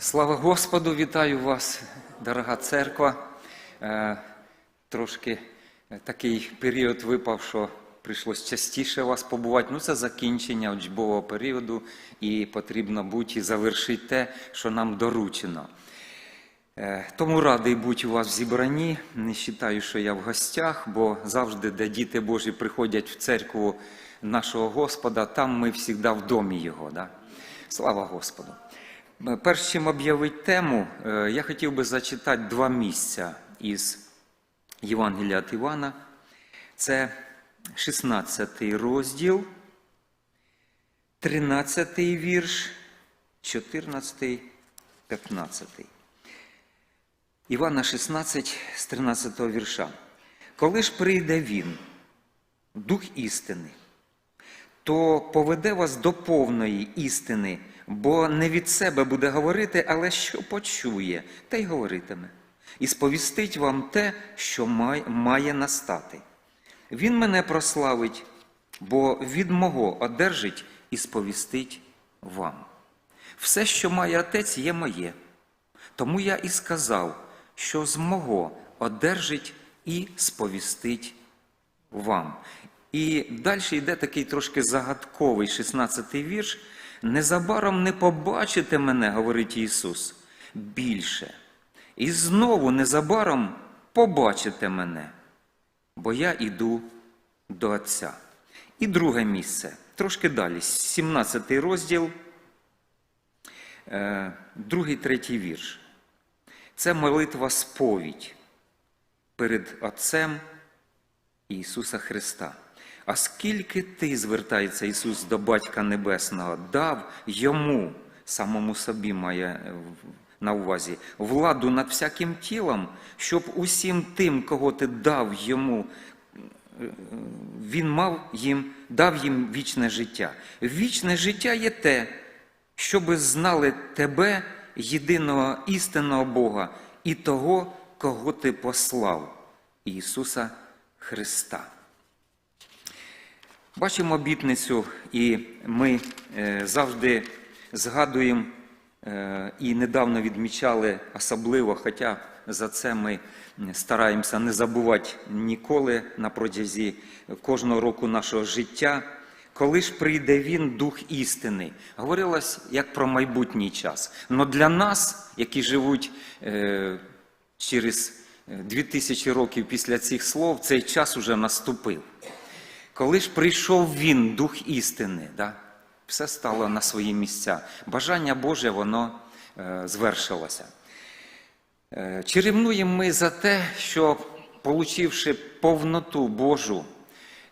Слава Господу, вітаю вас, дорога церква. Е, Трошки такий період випав, що прийшлось частіше вас побувати. Ну, це закінчення учбового періоду, і потрібно бути і завершити те, що нам доручено. Е, Тому радий бути у вас в зібранні. Не вважаю, що я в гостях, бо завжди, де діти Божі приходять в церкву нашого Господа, там ми завжди в домі Його. Да? Слава Господу! Е, Перш чим об'явити тему, е, я хотів би зачитати два місця із Євангелія від Івана. Це 16 розділ, 13 вірш, 14, 15. Івана 16 з 13 вірша. Коли ж прийде він, Дух істини, то поведе вас до повної істини, бо не від себе буде говорити, але що почує, те й говоритиме, і сповістить вам те, що має настати. Він мене прославить, бо від мого одержить і сповістить вам. Все, що має отець, є моє. Тому я і сказав, що з мого одержить і сповістить вам. І далі йде такий трошки загадковий 16-й вірш. Незабаром не побачите мене, говорить Ісус, більше. І знову незабаром побачите мене, бо я іду до Отця. І друге місце, трошки далі, 17 розділ, е, другий, третій вірш. Це молитва сповідь перед Отцем Ісуса Христа. А скільки ти, звертається Ісус до Батька Небесного, дав йому, самому собі має е, на увазі, владу над всяким тілом, щоб усім тим, кого ти дав йому, е, він мав їм, дав їм вічне життя. Вічне життя є те, щоби знали тебе, єдиного істинного Бога, і того, кого ти послав, Ісуса Христа. Бачимо обітницю, і ми е, завжди згадуємо е, і недавно відмічали особливо, хоча за це ми стараємося не забувати ніколи на протязі кожного року нашого життя. Коли ж прийде він, дух істини, говорилось як про майбутній час. Но для нас, які живуть е, через е, 2000 років після цих слов, цей час уже наступив. Коли ж прийшов він, дух істини, да, все стало на свої місця. Бажання Боже, воно е, звершилося. Е, чи ми за те, що, получивши повноту Божу,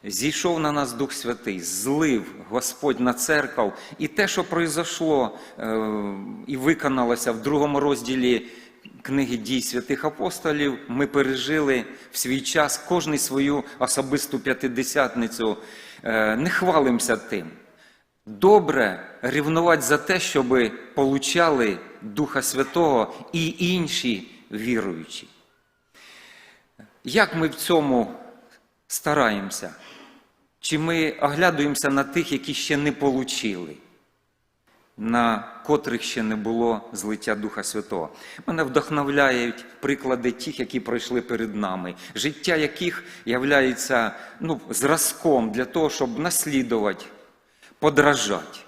зійшов на нас Дух Святий, злив Господь на церкву, і те, що произошло е, і виконалося в другому розділі книги дій святих апостолів, ми пережили в свій час кожний свою особисту п'ятидесятницю. Е, Не хвалимося тим. Добре рівнувати за те, щоб получали Духа Святого і інші віруючі. Як ми в цьому стараємося? Чи ми оглядуємося на тих, які ще не получили, на котрих ще не було злиття Духа Святого? Мене вдохновляють приклади тих, які пройшли перед нами, життя яких являється ну, зразком для того, щоб наслідувати, подражати.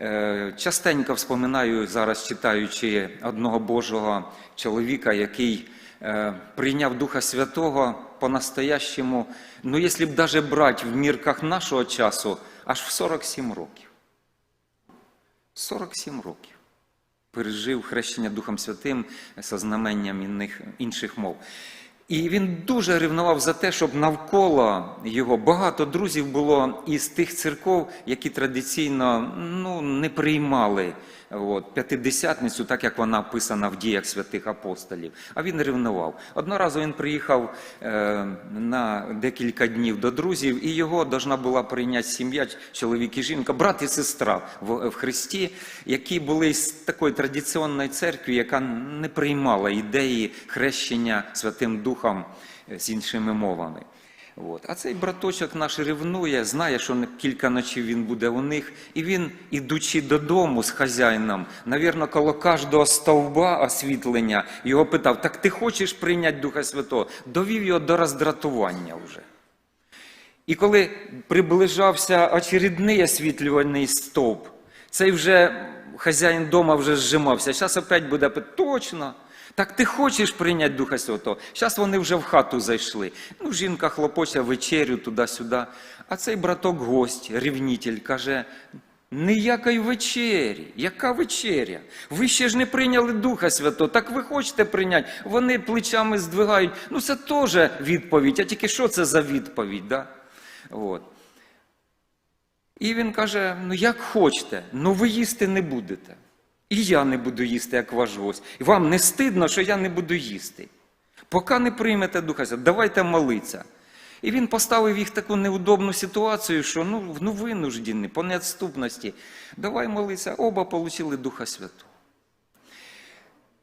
Е, Частенько вспоминаю зараз, читаючи одного Божого чоловіка, який е, прийняв Духа Святого по-настоящему, ну, якщо б навіть брати в мірках нашого часу, аж в 47 років. 47 років пережив хрещення Духом Святим со знаменням інших мов. І він дуже ревнував за те, щоб навколо його багато друзів було із тих церков, які традиційно ну, не приймали от, п'ятидесятницю, так як вона описана в діях святих апостолів. А він ревнував. Одного разу він приїхав е, на декілька днів до друзів, і його должна була прийняти сім'я, чоловік і жінка, брат і сестра в, в Христі, які були з такої традиційної церкви, яка не приймала ідеї хрещення Святим Духом е, з іншими мовами. От. А цей браточок наш ревнує, знає, що кілька ночів він буде у них, і він, ідучи додому з хазяїном, навірно, коло кожного стовба освітлення, його питав: Так ти хочеш прийняти Духа Святого? Довів його до роздратування вже. І коли приближався очередний освітлювальний стовп, цей вже хазяїн дома вже зжимався. Зараз опять буде точно. Так ти хочеш прийняти Духа Святого? Зараз вони вже в хату зайшли. Ну, жінка хлопоче вечерю туди-сюди. А цей браток гость, рівнітель, каже: ніякої вечері. Яка вечеря? Ви ще ж не прийняли Духа Святого, так ви хочете прийняти? Вони плечами здвигають. Ну, це теж відповідь. А тільки що це за відповідь? Да? От. І він каже: ну як хочете, ну ви їсти не будете. І я не буду їсти, як ваш гость. І вам не стидно, що я не буду їсти. Поки не приймете Духа давайте молитися. І він поставив їх таку неудобну ситуацію, що ну, ну винуждені, по неотступності. Давай молитися, оба отримали Духа Святого.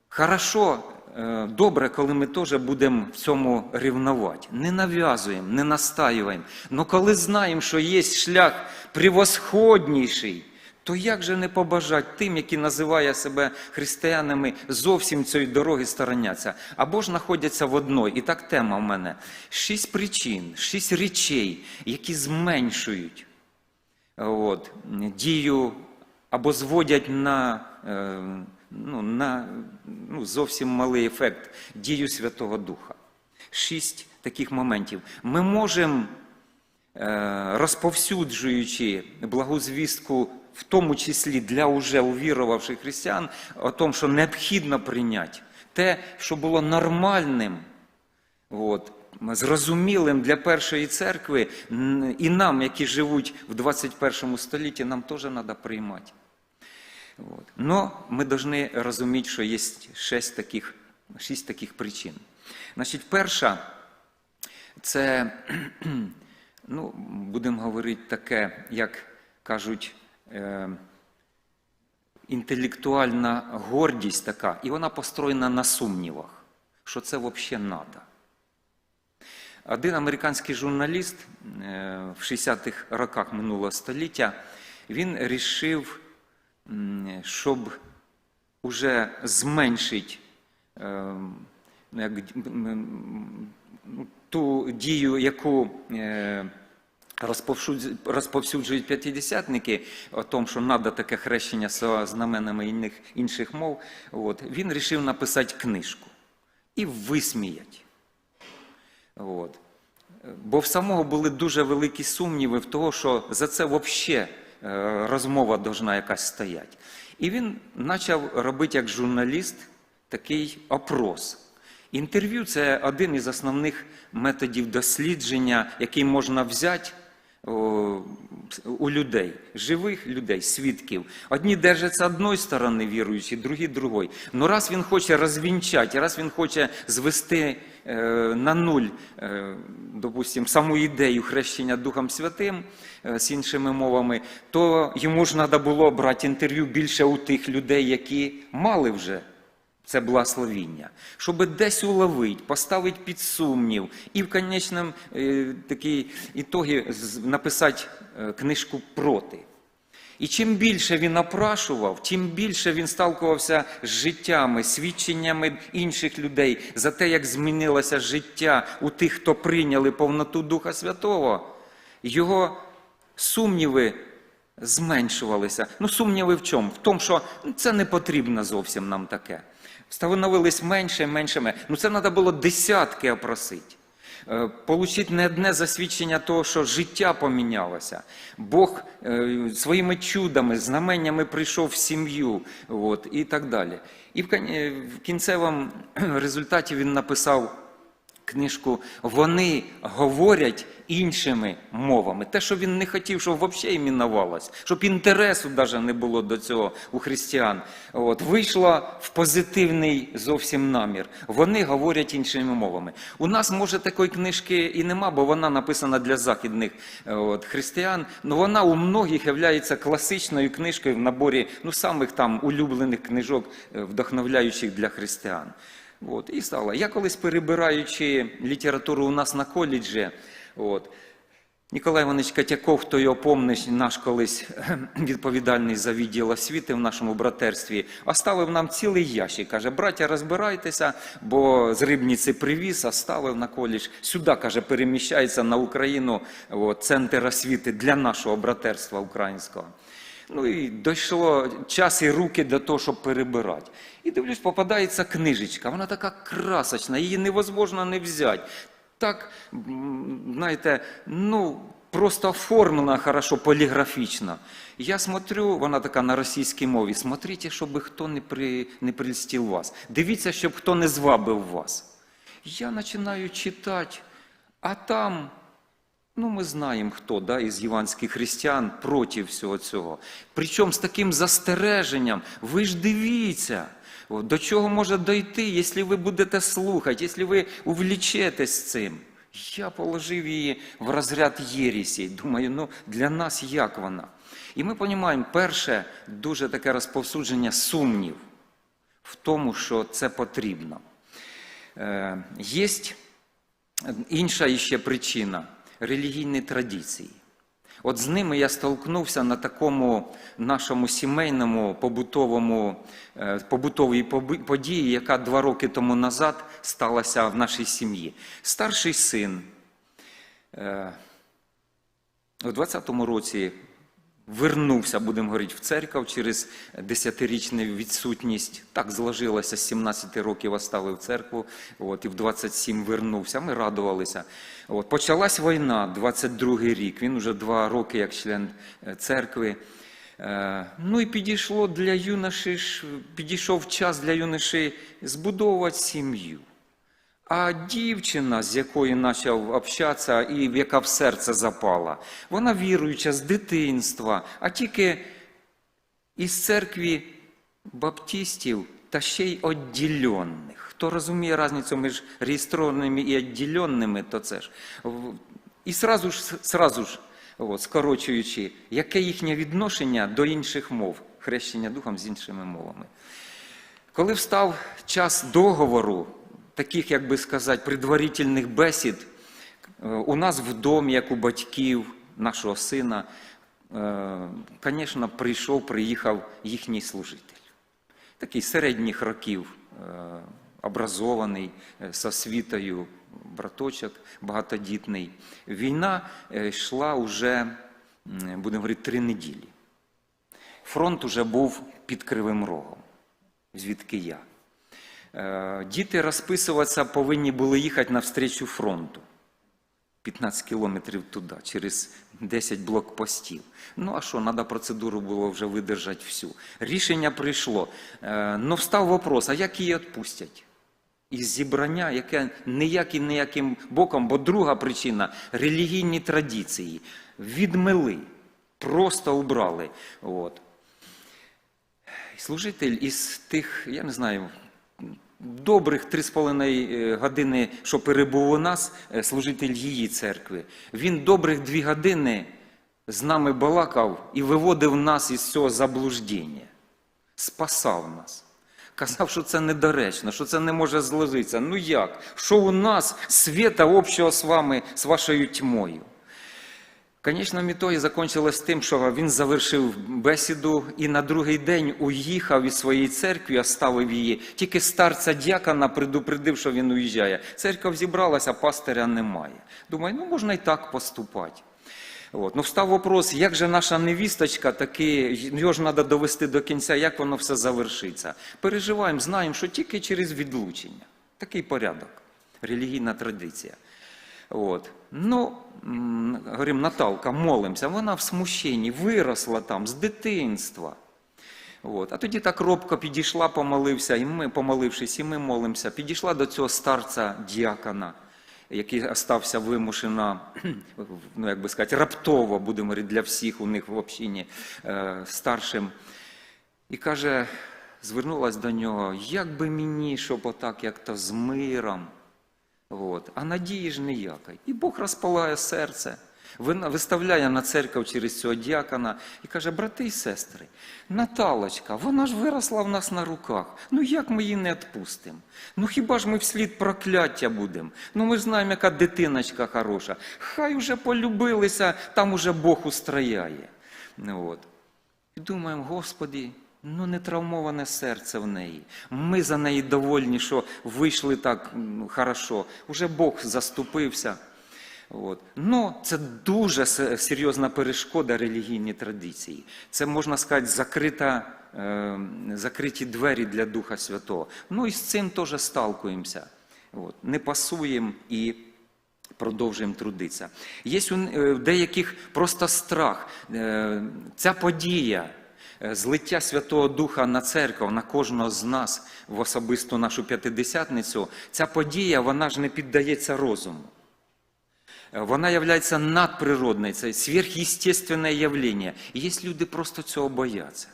Хорошо, е, добре, коли ми теж будемо в цьому рівнувати. Не нав'язуємо, не настаюємо. Але коли знаємо, що є шлях превосходніший, то як же не побажати тим, які називають себе християнами, зовсім цієї дороги стороняться? Або ж знаходяться в одной. І так тема в мене. Шість причин, шість речей, які зменшують от, дію або зводять на, е, ну, на ну, зовсім малий ефект дію Святого Духа. Шість таких моментів. Ми можемо, е, розповсюджуючи благу звістку, в тому числі для уже увірувавших християн, о тому, що необхідно прийняти те, що було нормальним, От, зрозумілим для першої церкви, і нам, які живуть в 21 столітті, нам теж треба приймати. От. Но ми повинні розуміти, що є шість таких, шість таких причин. Значить, перша це, ну, будемо говорити таке, як кажуть, інтелектуальна гордість така, і вона построєна на сумнівах, що це взагалі треба. Один американський журналіст е, в 60-х роках минулого століття він рішив, щоб уже зменшити е, ну, ту дію, яку е, розповсюджують п'ятидесятники, о тому, що треба таке хрещення з знаменами інших, мов, от, він вирішив написати книжку і висміяти. От. Бо в самого були дуже великі сумніви в того, що за це взагалі розмова должна якась стояти. І він почав робити як журналіст такий опрос. Інтерв'ю це один із основних методів дослідження, який можна взяти у людей, живих людей, свідків. Одні держаться одної сторони віруючі, другі другої. Ну раз він хоче розвінчати, раз він хоче звести е, на нуль, е, допустим, саму ідею хрещення Духом Святим е, з іншими мовами, то йому ж треба було брати інтерв'ю більше у тих людей, які мали вже це благословіння, щоб десь уловити, поставити під сумнів і в конечному е, такій ітогі написати е, книжку проти. І чим більше він опрашував, тим більше він сталкувався з життями, свідченнями інших людей за те, як змінилося життя у тих, хто прийняли повноту Духа Святого. Його сумніви зменшувалися. Ну, сумніви в чому? В тому, що ну, це не потрібно зовсім нам таке. Становились менше, менше, менше. Ну це треба було десятки опросити. Е, Получити не одне засвідчення того, що життя помінялося. Бог е, своїми чудами, знаменнями прийшов в сім'ю от, і так далі. І в е, в кінцевому результаті він написав книжку Вони говорять іншими мовами. Те, що він не хотів, щоб взагалі іменувалось, щоб інтересу навіть не було до цього у християн. От, вийшло в позитивний зовсім намір. Вони говорять іншими мовами. У нас, може, такої книжки і нема, бо вона написана для західних е, от, християн. але вона у многих є класичною книжкою в наборі ну, самих там улюблених книжок, е, вдохновляючих для християн. От, і стало. Я колись перебираючи літературу у нас на коледжі, От. Ніколай Іванович Катяков, хто його помнить, наш колись відповідальний за відділ освіти в нашому братерстві, оставив нам цілий ящик. Каже, браття, розбирайтеся, бо з Рибниці привіз, оставив на коледж. Сюди, каже, переміщається на Україну от, центр освіти для нашого братерства українського. Ну і дійшло час і руки до того, щоб перебирати. І дивлюсь, попадається книжечка. Вона така красочна, її невозможно не взяти. Так, знаєте, ну, просто оформлена хорошо, поліграфічно. Я смотрю, вона така на російській мові. Смотрите, щоб хто не, при, не прельстив вас. Дивіться, щоб хто не звабив вас. Я починаю читати, а там Ну, ми знаємо, хто да, із єванських християн проти всього цього. Причому з таким застереженням, ви ж дивіться, до чого може дойти, якщо ви будете слухати, якщо ви увлічетесь цим. Я положив її в розряд єрісі. Думаю, ну для нас як вона? І ми розуміємо, перше, дуже таке розповсюдження сумнів в тому, що це потрібно. Е, Є інша іще причина релігійні традиції. От з ними я столкнувся на такому нашому сімейному побутовому, е, побутовій події, яка два роки тому назад сталася в нашій сім'ї. Старший син е, у 20-му році вернувся, будемо говорити, в церкву через десятирічну відсутність. Так зложилося, з 17 років оставив церкву, от, і в 27 вернувся. Ми радувалися. От, почалась війна, 22-й рік. Він уже два роки як член е, церкви. Е, Ну і підійшло для юноші, підійшов час для юноші збудовувати сім'ю. А дівчина, з якою почав общатися і в яка в серце запала, вона віруюча з дитинства, а тільки із церкви баптистів та ще й відділених. Хто розуміє різницю між реєстрованими і відділеними, то це ж. І сразу ж, сразу ж от, скорочуючи, яке їхнє відношення до інших мов, хрещення духом з іншими мовами. Коли встав час договору, таких, як би сказати, предварительних бесід, е, у нас в домі, як у батьків нашого сина, звісно, прийшов, приїхав їхній служитель. Такий середніх років, е, образований, е, з освітою, браточок багатодітний. Війна е, йшла уже, будемо говорити, три неділі. Фронт уже був під Кривим Рогом, звідки я. Е, Діти розписуватися повинні були їхати навстрічу фронту. 15 кілометрів туди, через 10 блокпостів. Ну а що, треба процедуру було вже видержати всю. Рішення прийшло. Е, Ну, встав вопрос, а як її відпустять? Із зібрання, яке ніяким ніяким боком, бо друга причина релігійні традиції. Відмели, просто убрали. От. Служитель із тих, я не знаю, добрих три з половиною години, що перебув у нас, е, служитель її церкви. Він добрих дві години з нами балакав і виводив нас із цього заблуждення. Спасав нас. Казав, що це недоречно, що це не може зложитися. Ну як? Що у нас світа общого з вами, з вашою тьмою? В конечному ітогі закончилось тим, що він завершив бесіду і на другий день уїхав із своєї церкви, оставив її. Тільки старця дякона предупредив, що він уїжджає. Церква зібралася, пастиря немає. Думаю, ну можна і так поступати. От. Ну, встав вопрос, як же наша невісточка, таки, його ж треба довести до кінця, як воно все завершиться. Переживаємо, знаємо, що тільки через відлучення. Такий порядок, релігійна традиція. От. Ну, м, говоримо, Наталка, молимося, вона в смущенні, виросла там з дитинства. От. А тоді так робко підійшла, помолився, і ми, помолившись, і ми молимося, підійшла до цього старця діакона, який остався вимушено, ну, як би сказати, раптово, будемо говорити, для всіх у них в общині е, старшим. І каже, звернулась до нього, як би мені, щоб отак, як то з миром. От. А надії ж ніякої. І Бог розпалає серце. Виставляє на церкву через цього діакона і каже, брати і сестри, Наталочка, вона ж виросла в нас на руках. Ну як ми її не відпустимо? Ну хіба ж ми вслід прокляття будемо? Ну ми знаємо, яка дитиночка хороша. Хай уже полюбилися, там уже Бог устрояє. Ну, от. І думаємо, Господи, ну не травмоване серце в неї. Ми за неї довольні, що вийшли так хорошо. Уже Бог заступився. От. Ну, це дуже серйозна перешкода релігійній традиції. Це, можна сказати, закрита, е, закриті двері для Духа Святого. Ну і з цим теж сталкуємося. От. Не пасуємо і продовжуємо трудитися. Є у е, деяких просто страх. Е, Ця подія, злиття Святого Духа на церкву, на кожного з нас в особисту нашу п'ятидесятницю, ця подія, вона ж не піддається розуму. Е, Вона являється надприродною, це сверхъестественне явлення. І є люди просто цього бояться.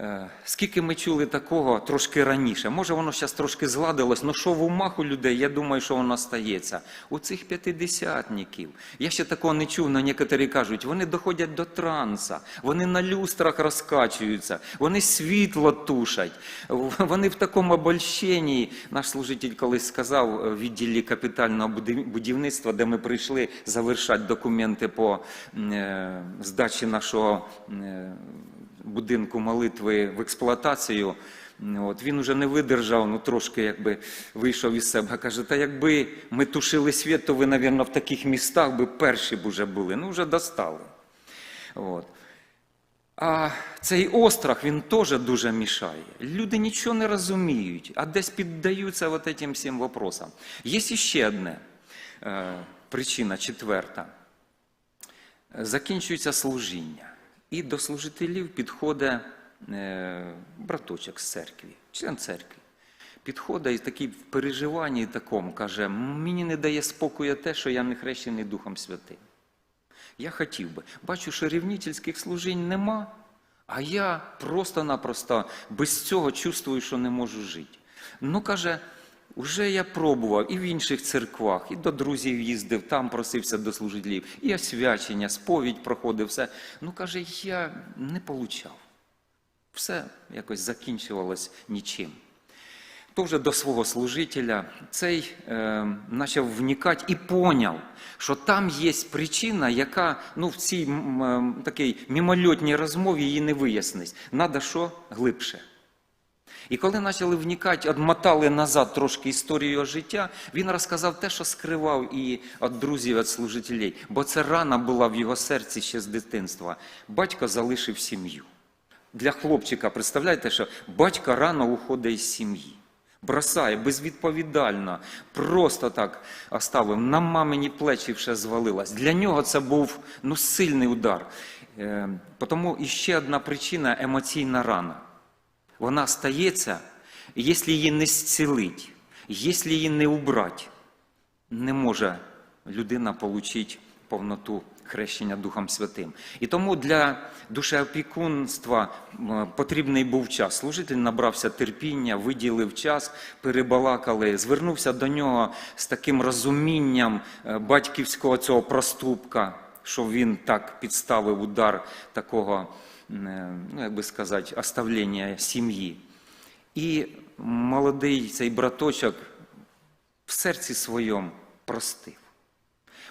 Е, Скільки ми чули такого трошки раніше, може воно зараз трошки згладилось, але що в умах у людей, я думаю, що воно стається. У цих п'ятидесятників. Я ще такого не чув, але некоторі кажуть, вони доходять до транса, вони на люстрах розкачуються, вони світло тушать, вони в такому обольщенні. Наш служитель колись сказав е, в відділі капітального будівництва, де ми прийшли завершати документи по е, здачі нашого. Будинку молитви в експлуатацію. От, він уже не видержав, ну трошки якби вийшов із себе. Каже, та якби ми тушили світ, то ви, мабуть, в таких містах би перші б уже були. Ну, вже достали. От. А цей острах, він теж дуже мішає. Люди нічого не розуміють, а десь піддаються вот этим всім вопросам. Є ще одне е, причина, четверта. Закінчується служіння. І до служителів підходить е, браточок з церкви, член церкви. Підходить і такий в переживанні такому каже: мені не дає спокою те, що я не хрещений Духом Святим. Я хотів би. Бачу, що рівнительських служінь нема, а я просто-напросто без цього чувствую, що не можу жити. Ну, каже, вже я пробував і в інших церквах, і до друзів їздив, там просився до служителів, і освячення, сповідь проходив, все. Ну, каже, я не получав. Все якось закінчувалось нічим. То вже до свого служителя цей е, почав вникати і поняв, що там є причина, яка ну, в цій м, такій мімольотній розмові її не вияснить. Надо що глибше. І коли почали вникати, odмотали назад трошки історію його життя, він розказав те, що скривав і від друзів, від служителів. Бо це рана була в його серці ще з дитинства. Батько залишив сім'ю. Для хлопчика, представляєте, що батько рано уходить із сім'ї. Бросає безвідповідально, просто так оставив. На мамині плечі все звалилось. Для нього це був ну, сильний удар. Е, тому іще одна причина емоційна рана. Вона стається, якщо її не зцілить, якщо її не убрати, не може людина отримати повноту хрещення Духом Святим. І тому для душеопікунства потрібний був час. Служитель набрався терпіння, виділив час, перебалакали, звернувся до нього з таким розумінням е, батьківського цього проступка, що він так підставив удар такого, е, ну як би сказати, оставлення сім'ї. І молодий цей браточок в серці своєму простив.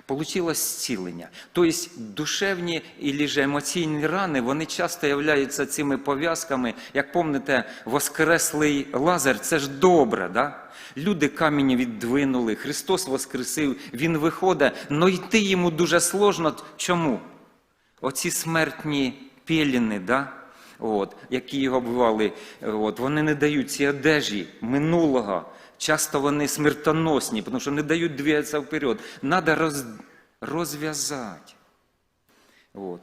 Получилось зцілення. Тобто душевні і емоційні рани, вони часто являються цими пов'язками. Як пам'ятаєте, воскреслий лазар це ж добре. Да? Люди камінь віддвинули, Христос воскресив, Він виходить, але йти йому дуже сложно. Чому? Оці смертні пеліни, да? от, які його бували, от, вони не дають ці одежі минулого. Часто вони смертоносні, тому що не дають двигатися вперед. Треба роз, розв'язати. От.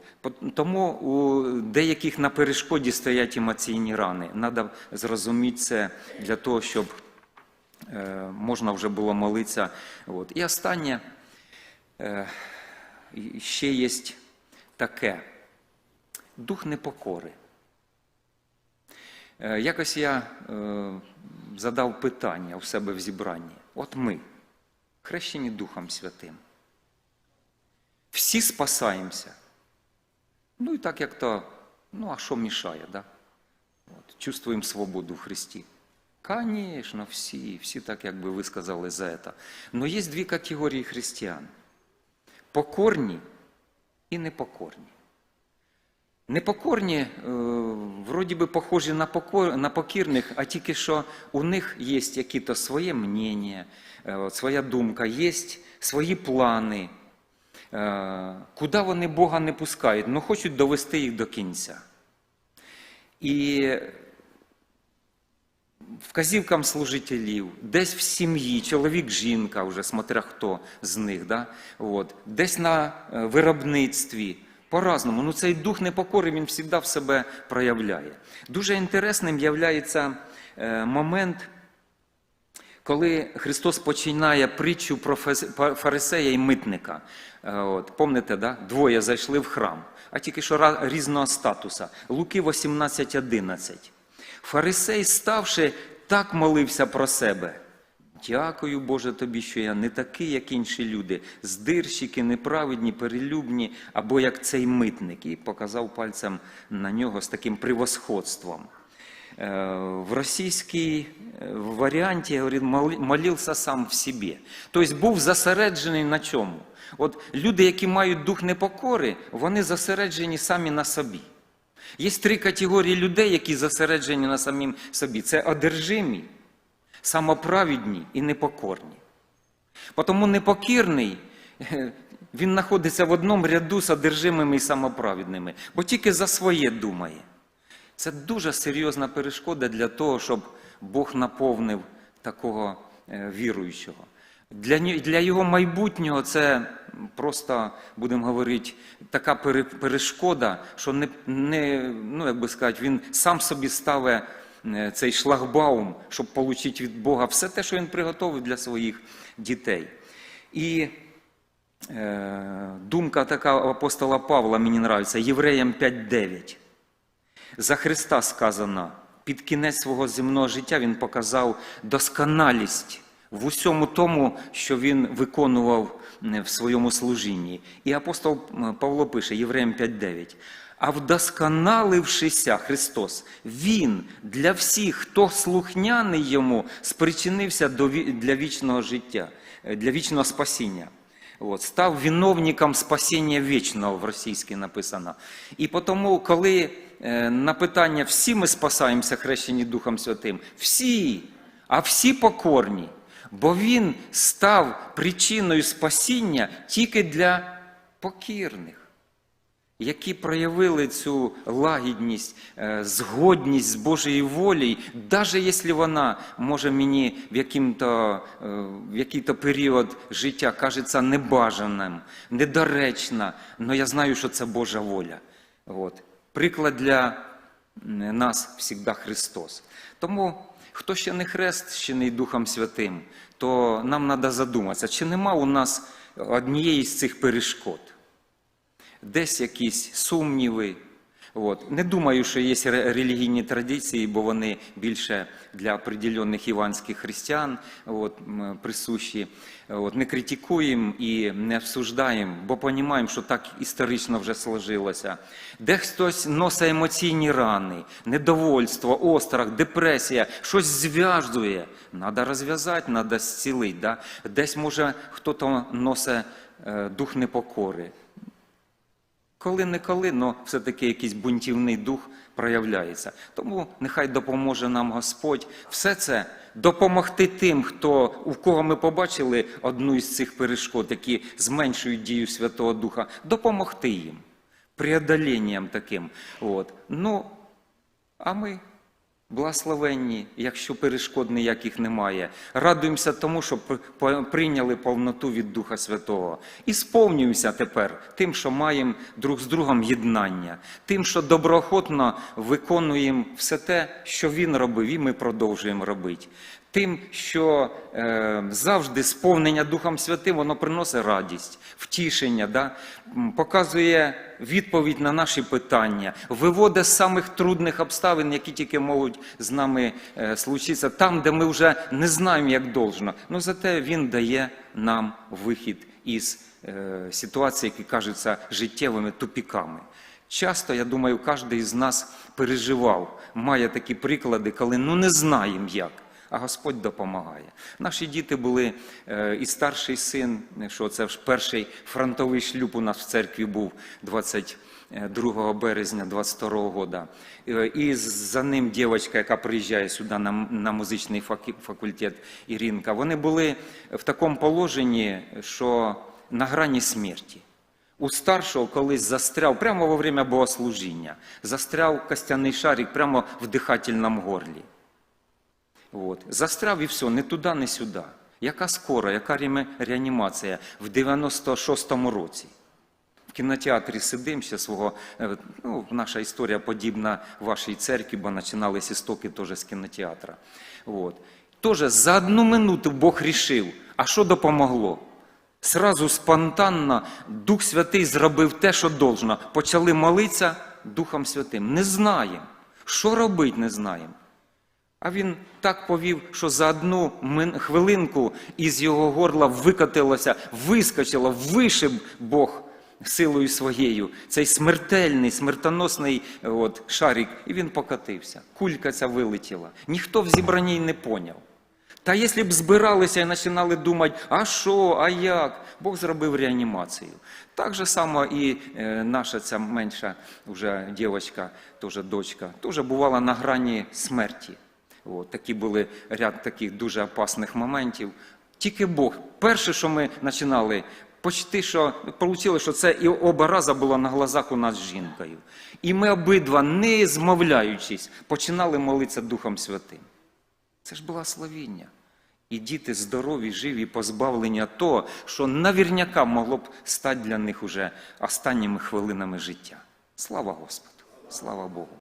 Тому у деяких на перешкоді стоять емоційні рани. Треба зрозуміти це для того, щоб е, можна вже було молитися. От. І останнє е, ще є таке дух непокори. Е, Якось я е, задав питання у себе в зібранні. От ми, хрещені Духом Святим. всі спасаємося. Ну і так як то, ну а що мішає, да? От, чувствуємо свободу в Христі. Конечно, всі, всі так, як би ви сказали, за это. Но є дві категорії християн. Покорні і непокорні. Непокорні, е, вроді би, похожі на, покірних, а тільки що у них є якісь своє мнення, е, своя думка, є свої плани. Е, Куди вони Бога не пускають, але хочуть довести їх до кінця. І вказівкам служителів, десь в сім'ї, чоловік, жінка, вже смотря хто з них, десь на виробництві. По-разному. Ну, цей дух непокори він завжди в себе проявляє. Дуже інтересним є момент, коли Христос починає притчу про фарисея і митника. Е, От, помните, да? двоє зайшли в храм, а тільки що різного статуса. Луки 18.11. Фарисей, ставши, так молився про себе. Дякую, Боже, тобі, що я не такий, як інші люди, здирщики, неправедні, перелюбні, або як цей митник, і показав пальцем на нього з таким превосходством. Е, В російській е, варіанті говорить, мол- молився сам в собі. Тобто був зосереджений на чому? От люди, які мають дух непокори, вони зосереджені самі на собі. Є три категорії людей, які зосереджені на самім собі. Це одержимі, самоправідні і непокорні. Тому непокірний, е, він знаходиться в одному ряду з одержимими і самоправідними, бо тільки за своє думає. Це дуже серйозна перешкода для того, щоб Бог наповнив такого е, віруючого. Для, для його майбутнього це просто, будемо говорити, така перешкода, що не, не ну, як би сказати, він сам собі ставить цей шлагбаум, щоб отримати від Бога все те, що він приготовив для своїх дітей. І е, думка така апостола Павла мені нравиться, Євреям 5.9. За Христа сказано, під кінець свого земного життя Він показав досконалість в усьому тому, що він виконував е, в своєму служінні. І апостол Павло пише, Євреям 5.9. А вдосконалившися Христос, Він для всіх, хто слухняний йому, спричинився для вічного життя, е, для вічного спасіння. От, став виновником спасіння вічного в російській написано. І тому, коли е, на питання всі ми спасаємося хрещені Духом Святим, всі, а всі покорні, бо Він став причиною спасіння тільки для покірних які проявили цю лагідність, е, згодність з Божою волею, навіть якщо вона може мені е, в який-то період життя кажеться небажаним, недоречна, але я знаю, що це Божа воля. От. Приклад для нас завжди Христос. Тому, хто ще не хрещений Духом Святим, то нам треба задуматися, чи нема у нас однієї з цих перешкод десь якісь сумніви. От. Не думаю, що є релігійні традиції, бо вони більше для определених іванських християн от, присущі. От. Не критикуємо і не обсуждаємо, бо розуміємо, що так історично вже сложилося. Де хтось носить емоційні рани, недовольство, острах, депресія, щось зв'язує. Треба розв'язати, треба зцілити. Да? Десь, може, хтось носить е, дух непокори. Коли-неколи, але все-таки якийсь бунтівний дух проявляється. Тому нехай допоможе нам Господь все це допомогти тим, хто, у кого ми побачили одну із цих перешкод, які зменшують дію Святого Духа, допомогти їм преодоленням таким. От. Ну, а ми благословенні, якщо перешкод ніяких немає. Радуємося тому, що пр- прийняли повноту від Духа Святого. І сповнюємося тепер тим, що маємо друг з другом єднання, тим, що доброохотно виконуємо все те, що Він робив, і ми продовжуємо робити. Тим, що е, завжди сповнення Духом Святим, воно приносить радість, втішення, да? Показує відповідь на наші питання, виводить з самих трудних обставин, які тільки можуть з нами е, случитися, там, де ми вже не знаємо, як должно. Ну зате Він дає нам вихід із е, ситуацій, які кажуться життєвими тупіками. Часто, я думаю, кожен із нас переживав, має такі приклади, коли ну не знаємо як, а Господь допомагає. Наші діти були, е, і старший син, що це ж перший фронтовий шлюб у нас в церкві був 22 березня 22 года. Е, І за ним дівчинка, яка приїжджає сюди на, на музичний факультет Іринка, вони були в такому положенні, що на грані смерті. У старшого колись застряв прямо во время богослужіння, застряв костяний шарик прямо в дихательному горлі. От. Застряв і все, не туди, не сюди. Яка скора, яка реанімація в 96-му році. В кінотеатрі сидим ще свого, е, ну, наша історія подібна вашій церкві, бо починалися істоки теж з кінотеатра. От. Тоже за одну минуту Бог рішив, а що допомогло? Сразу спонтанно Дух Святий зробив те, що должно. Почали молитися Духом Святим. Не знаємо. Що робити, не знаємо. А він так повів, що за одну хвилинку із його горла викотилося, вискочило, вишиб Бог силою своєю. Цей смертельний, смертоносний от, шарик, і він покотився. Кулька ця вилетіла. Ніхто в зібранні не поняв. Та якщо б збиралися і починали думати, а що, а як, Бог зробив реанімацію. Так же само і е, наша ця менша вже дівчинка, теж дочка, теж бувала на грані смерті. От, такі були ряд таких дуже опасних моментів. Тільки Бог. Перше, що ми починали, почти що вийшло, що це і оба рази було на глазах у нас з жінкою. І ми обидва, не змовляючись, починали молитися Духом Святим. Це ж благословіння. І діти здорові, живі, позбавлення того, що навірняка могло б стати для них уже останніми хвилинами життя. Слава Господу! Слава Богу!